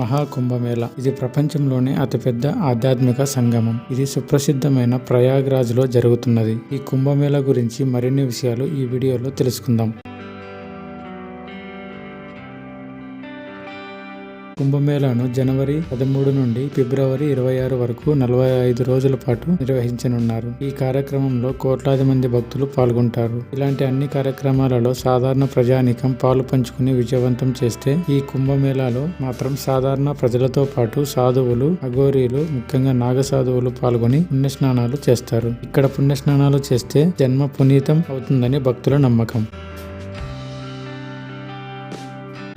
మహాకుంభమేళ. ఇది ప్రపంచంలోనే అతిపెద్ద ఆధ్యాత్మిక సంగమం. ఇది సుప్రసిద్ధమైన ప్రయాగ్రాజ్లో జరుగుతున్నది. ఈ కుంభమేళ గురించి మరిన్ని విషయాలు ఈ వీడియోలో తెలుసుకుందాం. కుంభమేళాను జనవరి పదమూడు నుండి ఫిబ్రవరి ఇరవై ఆరు వరకు నలభై ఐదు రోజుల పాటు నిర్వహించనున్నారు. ఈ కార్యక్రమంలో కోట్లాది మంది భక్తులు పాల్గొంటారు. ఇలాంటి అన్ని కార్యక్రమాలలో సాధారణ ప్రజానికం పాలు పంచుకుని విజయవంతం చేస్తే ఈ కుంభమేళాలో మాత్రం సాధారణ ప్రజలతో పాటు సాధువులు అఘోరీలు ముఖ్యంగా నాగ సాధువులు పాల్గొని పుణ్యస్నానాలు చేస్తారు. ఇక్కడ పుణ్యస్నానాలు చేస్తే జన్మ పునీతం అవుతుందని భక్తుల నమ్మకం.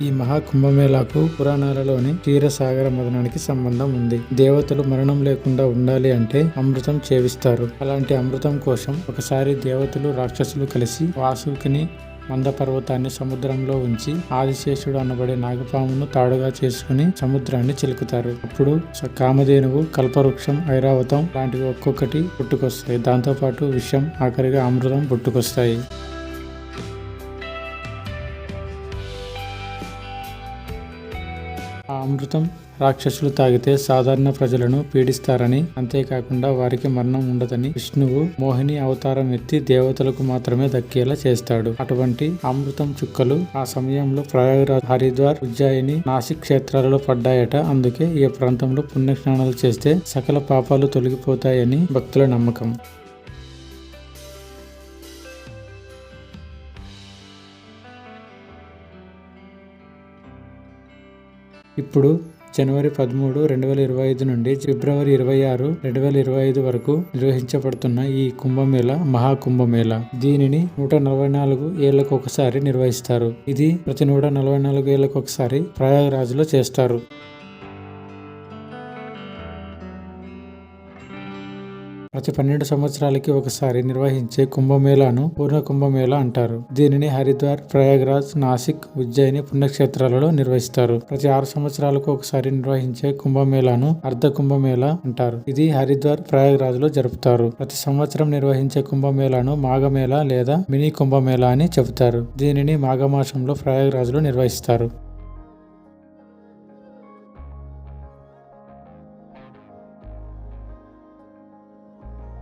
ఈ మహాకుంభమేళాకు పురాణాలలోని క్షీరసాగర మదనానికి సంబంధం ఉంది. దేవతలు మరణం లేకుండా ఉండాలి అంటే అమృతం చేవిస్తారు. అలాంటి అమృతం కోసం ఒకసారి దేవతలు రాక్షసులు కలిసి వాసుకిని మందపర్వతాన్ని సముద్రంలో ఉంచి ఆదిశేషుడు అనబడే నాగపామును తాడుగా చేసుకుని సముద్రాన్ని చిలుకుతారు. అప్పుడు కామధేనువు కల్పవృక్షం ఐరావతం లాంటివి ఒక్కొక్కటి పుట్టుకొస్తాయి. దాంతోపాటు విషం ఆఖరిగా అమృతం పుట్టుకొస్తాయి. ఆ అమృతం రాక్షసులు తాగితే సాధారణ ప్రజలను పీడిస్తారని అంతేకాకుండా వారికి మరణం ఉండదని విష్ణువు మోహిని అవతారం ఎత్తి దేవతలకు మాత్రమే దక్కేలా చేస్తాడు. అటువంటి అమృతం చుక్కలు ఆ సమయంలో ప్రయాగరాజ్ హరిద్వార్ ఉజ్జాయిని నాసిక్ క్షేత్రాలలో పడ్డాయట. అందుకే ఈ ప్రాంతంలో పుణ్యస్నానాలు చేస్తే సకల పాపాలు తొలగిపోతాయని భక్తుల నమ్మకం. ఇప్పుడు జనవరి పదమూడు రెండు వేల ఇరవై ఐదు నుండి ఫిబ్రవరి ఇరవై ఆరు రెండు వేల ఇరవై ఐదు వరకు నిర్వహించబడుతున్న ఈ కుంభమేళ మహాకుంభమేళ. దీనిని నూట నలభై నాలుగు ఏళ్ళకు ఒకసారి నిర్వహిస్తారు. ఇది ప్రతి నూట నలభై నాలుగు ఏళ్ళకు ఒకసారి ప్రయాగరాజ్లో చేస్తారు. ప్రతి పన్నెండు సంవత్సరాలకి ఒకసారి నిర్వహించే కుంభమేళాను పూర్ణ కుంభమేళా అంటారు. దీనిని హరిద్వార్ ప్రయాగ్రాజ్ నాసిక్ ఉజ్జయిని పుణ్యక్షేత్రాలలో నిర్వహిస్తారు. ప్రతి ఆరు సంవత్సరాలకు ఒకసారి నిర్వహించే కుంభమేళాను అర్ధ కుంభమేళా అంటారు. ఇది హరిద్వార్ ప్రయాగ్రాజ్లో జరుపుతారు. ప్రతి సంవత్సరం నిర్వహించే కుంభమేళాను మాఘమేళ లేదా మినీ కుంభమేళా అని చెబుతారు. దీనిని మాఘమాసంలో ప్రయాగ్రాజ్లో నిర్వహిస్తారు.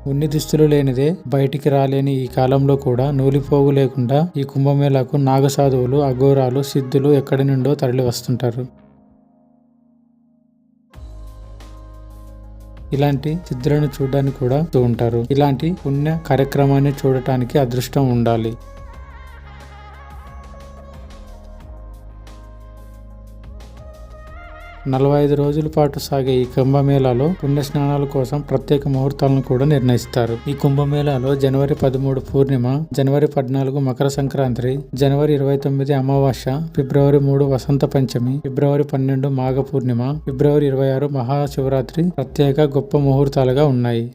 ఉన్ని దుస్తులు లేనిదే బయటికి రాలేని ఈ కాలంలో కూడా నూలిపోగు లేకుండా ఈ కుంభమేళాకు నాగసాధువులు అఘోరాలు సిద్ధులు ఎక్కడి నుండో తరలి వస్తుంటారు. ఇలాంటి సిద్ధులను చూడడానికి కూడా ఉంటారు. ఇలాంటి పుణ్య కార్యక్రమాన్ని చూడటానికి అదృష్టం ఉండాలి. నలభై ఐదు రోజుల పాటు సాగే ఈ కుంభమేళాలో పుణ్య స్నానాల కోసం ప్రత్యేక ముహూర్తాలను కూడా నిర్ణయిస్తారు. ఈ కుంభమేళాలో జనవరి పదమూడు పూర్ణిమ జనవరి పద్నాలుగు మకర సంక్రాంతి జనవరి ఇరవై తొమ్మిది అమావాస్య ఫిబ్రవరి మూడు వసంత పంచమి ఫిబ్రవరి పన్నెండు మాఘ పూర్ణిమ ఫిబ్రవరి ఇరవై ఆరు మహాశివరాత్రి ప్రత్యేక గొప్ప ముహూర్తాలుగా ఉన్నాయి.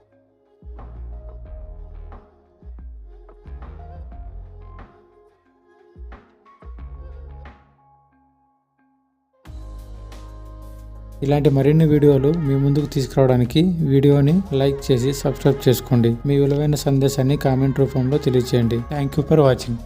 ఇలాంటి మరిన్ని వీడియోలు మీ ముందుకు తీసుకురావడానికి వీడియోని లైక్ చేసి సబ్స్క్రైబ్ చేసుకోండి. మీ విలువైన సందేశాన్ని కామెంట్ రూపంలో తెలియజేయండి థ్యాంక్ యూ ఫర్ వాచింగ్